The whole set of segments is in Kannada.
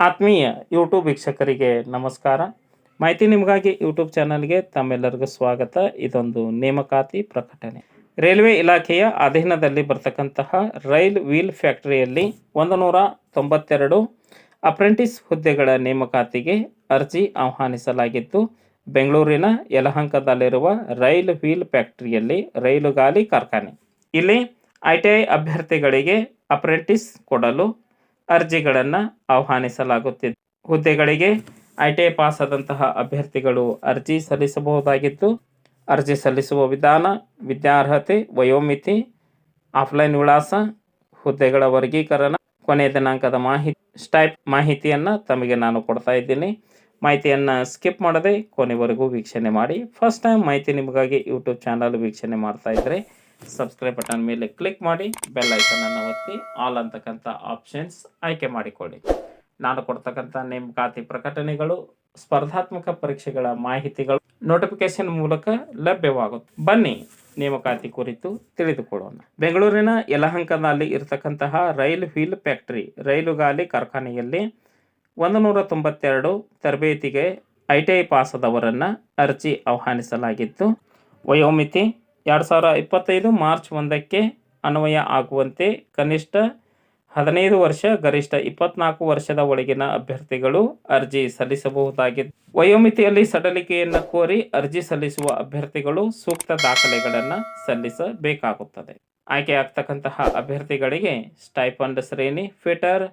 ಆತ್ಮೀಯ ಯೂಟ್ಯೂಬ್ ವೀಕ್ಷಕರಿಗೆ ನಮಸ್ಕಾರ. ಮಾಹಿತಿ ನಿಮಗಾಗಿ ಯೂಟ್ಯೂಬ್ ಚಾನಲ್ಗೆ ತಮ್ಮೆಲ್ಲರಿಗೂ ಸ್ವಾಗತ. ಇದೊಂದು ನೇಮಕಾತಿ ಪ್ರಕಟಣೆ. ರೈಲ್ವೆ ಇಲಾಖೆಯ ಅಧೀನದಲ್ಲಿ ಬರ್ತಕ್ಕಂತಹ ರೈಲ್ ವೀಲ್ ಫ್ಯಾಕ್ಟರಿಯಲ್ಲಿ ಒಂದು ನೂರ ಅಪ್ರೆಂಟಿಸ್ ಹುದ್ದೆಗಳ ನೇಮಕಾತಿಗೆ ಅರ್ಜಿ ಆಹ್ವಾನಿಸಲಾಗಿದ್ದು, ಬೆಂಗಳೂರಿನ ಯಲಹಂಕದಲ್ಲಿರುವ ರೈಲ್ ವೀಲ್ ಫ್ಯಾಕ್ಟರಿಯಲ್ಲಿ ರೈಲುಗಾಲಿ ಕಾರ್ಖಾನೆ. ಇಲ್ಲಿ ಐ ಐ ಅಭ್ಯರ್ಥಿಗಳಿಗೆ ಅಪ್ರೆಂಟಿಸ್ ಕೊಡಲು ಅರ್ಜಿಗಳನ್ನು ಆಹ್ವಾನಿಸಲಾಗುತ್ತಿದೆ. ಹುದ್ದೆಗಳಿಗೆ ಐ ಟಿ ಐ ಪಾಸ್ ಆದಂತಹ ಅಭ್ಯರ್ಥಿಗಳು ಅರ್ಜಿ ಸಲ್ಲಿಸಬಹುದಾಗಿದ್ದು, ಅರ್ಜಿ ಸಲ್ಲಿಸುವ ವಿಧಾನ, ವಿದ್ಯಾರ್ಹತೆ, ವಯೋಮಿತಿ, ಆಫ್ಲೈನ್ ವಿಳಾಸ, ಹುದ್ದೆಗಳ ವರ್ಗೀಕರಣ, ಕೊನೆಯ ದಿನಾಂಕದ ಮಾಹಿತಿ, ಸ್ಟೈಪ್ ಮಾಹಿತಿಯನ್ನು ತಮಗೆ ನಾನು ಕೊಡ್ತಾ ಇದ್ದೀನಿ. ಮಾಹಿತಿಯನ್ನು ಸ್ಕಿಪ್ ಮಾಡದೆ ಕೊನೆವರೆಗೂ ವೀಕ್ಷಣೆ ಮಾಡಿ. ಫಸ್ಟ್ ಟೈಮ್ ಮಾಹಿತಿ ನಿಮಗಾಗಿ ಯೂಟ್ಯೂಬ್ ಚಾನಲ್ ವೀಕ್ಷಣೆ ಮಾಡ್ತಾ ಸಬ್ಸ್ಕ್ರೈಬ್ ಬಟನ್ ಮೇಲೆ ಕ್ಲಿಕ್ ಮಾಡಿ ಬೆಲ್ ಐಕನನ್ನು ಒತ್ತಿ ಆಲ್ ಅಂತಕ್ಕಂಥ ಆಪ್ಷನ್ಸ್ ಆಯ್ಕೆ ಮಾಡಿಕೊಳ್ಳಿ. ನಾನು ಕೊಡ್ತಕ್ಕಂಥ ನೇಮಕಾತಿ ಪ್ರಕಟಣೆಗಳು, ಸ್ಪರ್ಧಾತ್ಮಕ ಪರೀಕ್ಷೆಗಳ ಮಾಹಿತಿಗಳು ನೋಟಿಫಿಕೇಶನ್ ಮೂಲಕ ಲಭ್ಯವಾಗುತ್ತೆ. ಬನ್ನಿ ನೇಮಕಾತಿ ಕುರಿತು ತಿಳಿದುಕೊಳ್ಳೋಣ. ಬೆಂಗಳೂರಿನ ಯಲಹಂಕದಲ್ಲಿ ಇರತಕ್ಕಂತಹ ರೈಲ್ ವೀಲ್ ಫ್ಯಾಕ್ಟರಿ ರೈಲುಗಾಲಿ ಕಾರ್ಖಾನೆಯಲ್ಲಿ ಒಂದು ನೂರ ತೊಂಬತ್ತೆರಡು ತರಬೇತಿಗೆ ಐ ಟಿ ಐ ಪಾಸದವರನ್ನು ಅರ್ಜಿ ಆಹ್ವಾನಿಸಲಾಗಿತ್ತು. ವಯೋಮಿತಿ ಎರಡು ಸಾವಿರ ಇಪ್ಪತ್ತೈದು ಮಾರ್ಚ್ ಒಂದಕ್ಕೆ ಅನ್ವಯ ಆಗುವಂತೆ ಕನಿಷ್ಠ ಹದಿನೈದು ವರ್ಷ, ಗರಿಷ್ಠ ಇಪ್ಪತ್ನಾಲ್ಕು ವರ್ಷದ ಒಳಗಿನ ಅಭ್ಯರ್ಥಿಗಳು ಅರ್ಜಿ ಸಲ್ಲಿಸಬಹುದಾಗಿದೆ. ವಯೋಮಿತಿಯಲ್ಲಿ ಸಡಲಿಕೆಯನ್ನು ಕೋರಿ ಅರ್ಜಿ ಸಲ್ಲಿಸುವ ಅಭ್ಯರ್ಥಿಗಳು ಸೂಕ್ತ ದಾಖಲೆಗಳನ್ನು ಸಲ್ಲಿಸಬೇಕಾಗುತ್ತದೆ. ಆಯ್ಕೆಯಾಗ್ತಕ್ಕಂತಹ ಅಭ್ಯರ್ಥಿಗಳಿಗೆ ಸ್ಟೈಫಂಡ್ ಶ್ರೇಣಿ, fitter,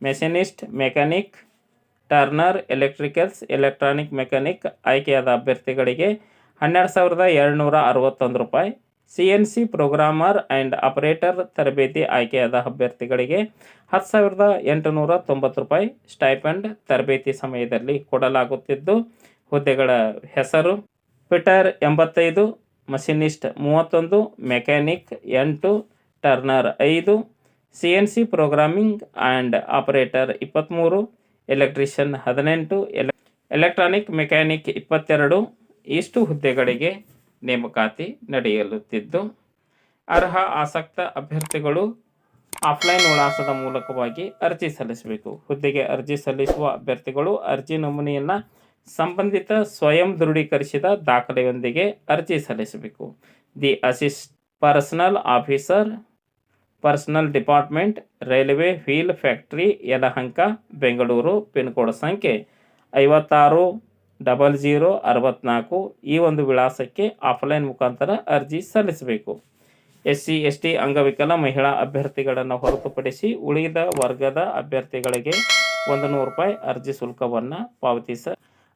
machinist, mechanic, turner, electricals, electronic mechanic ಆಯ್ಕೆಯಾದ ಅಭ್ಯರ್ಥಿಗಳಿಗೆ ಹನ್ನೆರಡು ಸಾವಿರದ ಏಳ್ನೂರ ಅರವತ್ತೊಂದು ರೂಪಾಯಿ. C N C programmer and operator ತರಬೇತಿ ಆಯ್ಕೆಯಾದ ಅಭ್ಯರ್ಥಿಗಳಿಗೆ ಹತ್ತು ಸಾವಿರದ ಎಂಟುನೂರ ತೊಂಬತ್ತು ರೂಪಾಯಿ ಸ್ಟೈಪಂಡ್ ತರಬೇತಿ ಸಮಯದಲ್ಲಿ ಕೊಡಲಾಗುತ್ತಿದ್ದು, ಹುದ್ದೆಗಳ ಹೆಸರು ಫಿಟರ್ ಎಂಬತ್ತೈದು, ಮಷಿನಿಸ್ಟ್ ಮೂವತ್ತೊಂದು, ಮೆಕ್ಯಾನಿಕ್ ಎಂಟು, ಟರ್ನರ್ ಐದು C N C programming and operator ಇಪ್ಪತ್ತ್ಮೂರು ಎಲೆಕ್ಟ್ರಿಷಿಯನ್ ಹದಿನೆಂಟು, ಎಲೆ, ಎಲೆಕ್ಟ್ರಾನಿಕ್ ಮೆಕ್ಯಾನಿಕ್ ಇಪ್ಪತ್ತೆರಡು ಇಷ್ಟು ಹುದ್ದೆಗಳಿಗೆ ನೇಮಕಾತಿ ನಡೆಯಲುತ್ತಿದ್ದು, ಅರ್ಹ ಆಸಕ್ತ ಅಭ್ಯರ್ಥಿಗಳು ಆಫ್ಲೈನ್ ವಿಳಾಸದ ಮೂಲಕವಾಗಿ ಅರ್ಜಿ ಸಲ್ಲಿಸಬೇಕು. ಹುದ್ದೆಗೆ ಅರ್ಜಿ ಸಲ್ಲಿಸುವ ಅಭ್ಯರ್ಥಿಗಳು ಅರ್ಜಿ ನಮೂನೆಯನ್ನು ಸಂಬಂಧಿತ ಸ್ವಯಂ ದೃಢೀಕರಿಸಿದ ದಾಖಲೆಯೊಂದಿಗೆ ಅರ್ಜಿ ಸಲ್ಲಿಸಬೇಕು. The assist personnel officer, personnel department, railway wheel factory, Yelahanka, Bengaluru pin code ಸಂಖ್ಯೆ ಐವತ್ತಾರು ಡಬಲ್ ಜೀರೋ ಅರವತ್ನಾಲ್ಕು ಈ ಒಂದು ವಿಳಾಸಕ್ಕೆ ಆಫ್ಲೈನ್ ಮುಖಾಂತರ ಅರ್ಜಿ ಸಲ್ಲಿಸಬೇಕು. ಎಸ್ ಸಿ ಎಸ್ ಟಿ ಅಂಗವಿಕಲ ಮಹಿಳಾ ಅಭ್ಯರ್ಥಿಗಳನ್ನು ಹೊರತುಪಡಿಸಿ ಉಳಿದ ವರ್ಗದ ಅಭ್ಯರ್ಥಿಗಳಿಗೆ ಒಂದು ನೂರು ರೂಪಾಯಿ ಅರ್ಜಿ ಶುಲ್ಕವನ್ನು ಪಾವತಿಸ,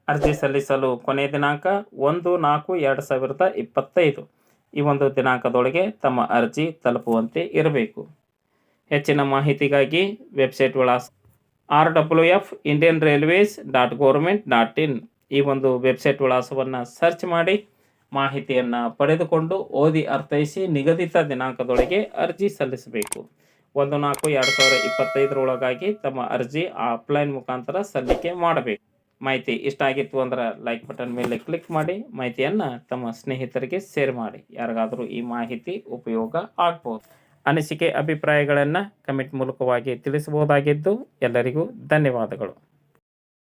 ಅರ್ಜಿ ಸಲ್ಲಿಸಲು ಕೊನೆಯ ದಿನಾಂಕ ಒಂದು ನಾಲ್ಕು ಎರಡು ಸಾವಿರದ ಇಪ್ಪತ್ತೈದು. ಈ ಒಂದು ದಿನಾಂಕದೊಳಗೆ ತಮ್ಮ ಅರ್ಜಿ ತಲುಪುವಂತೆ ಇರಬೇಕು. ಹೆಚ್ಚಿನ ಮಾಹಿತಿಗಾಗಿ ವೆಬ್ಸೈಟ್ ವಿಳಾಸ R W F Indian Railways dot government dot in ಈ ಒಂದು ವೆಬ್ಸೈಟ್ ವಿಳಾಸವನ್ನು ಸರ್ಚ್ ಮಾಡಿ ಮಾಹಿತಿಯನ್ನು ಪಡೆದುಕೊಂಡು ಓದಿ ಅರ್ಥೈಸಿ ನಿಗದಿತ ದಿನಾಂಕದೊಳಗೆ ಅರ್ಜಿ ಸಲ್ಲಿಸಬೇಕು. ಒಂದು ನಾಲ್ಕು ಎರಡು ಸಾವಿರ ಇಪ್ಪತ್ತೈದರೊಳಗಾಗಿ ತಮ್ಮ ಅರ್ಜಿ ಆಫ್ಲೈನ್ ಮುಖಾಂತರ ಸಲ್ಲಿಕೆ ಮಾಡಬೇಕು. ಮಾಹಿತಿ ಇಷ್ಟ ಆಗಿತ್ತು ಅಂದ್ರೆ ಲೈಕ್ ಬಟನ್ ಮೇಲೆ ಕ್ಲಿಕ್ ಮಾಡಿ, ಮಾಹಿತಿಯನ್ನು ತಮ್ಮ ಸ್ನೇಹಿತರಿಗೆ ಶೇರ್ ಮಾಡಿ. ಯಾರಿಗಾದರೂ ಈ ಮಾಹಿತಿ ಉಪಯೋಗ ಆಗ್ಬೋದು. ಅನಿಸಿಕೆ, ಅಭಿಪ್ರಾಯಗಳನ್ನು ಕಮೆಂಟ್ ಮೂಲಕವಾಗಿ ತಿಳಿಸಬಹುದಾಗಿದ್ದು ಎಲ್ಲರಿಗೂ ಧನ್ಯವಾದಗಳು.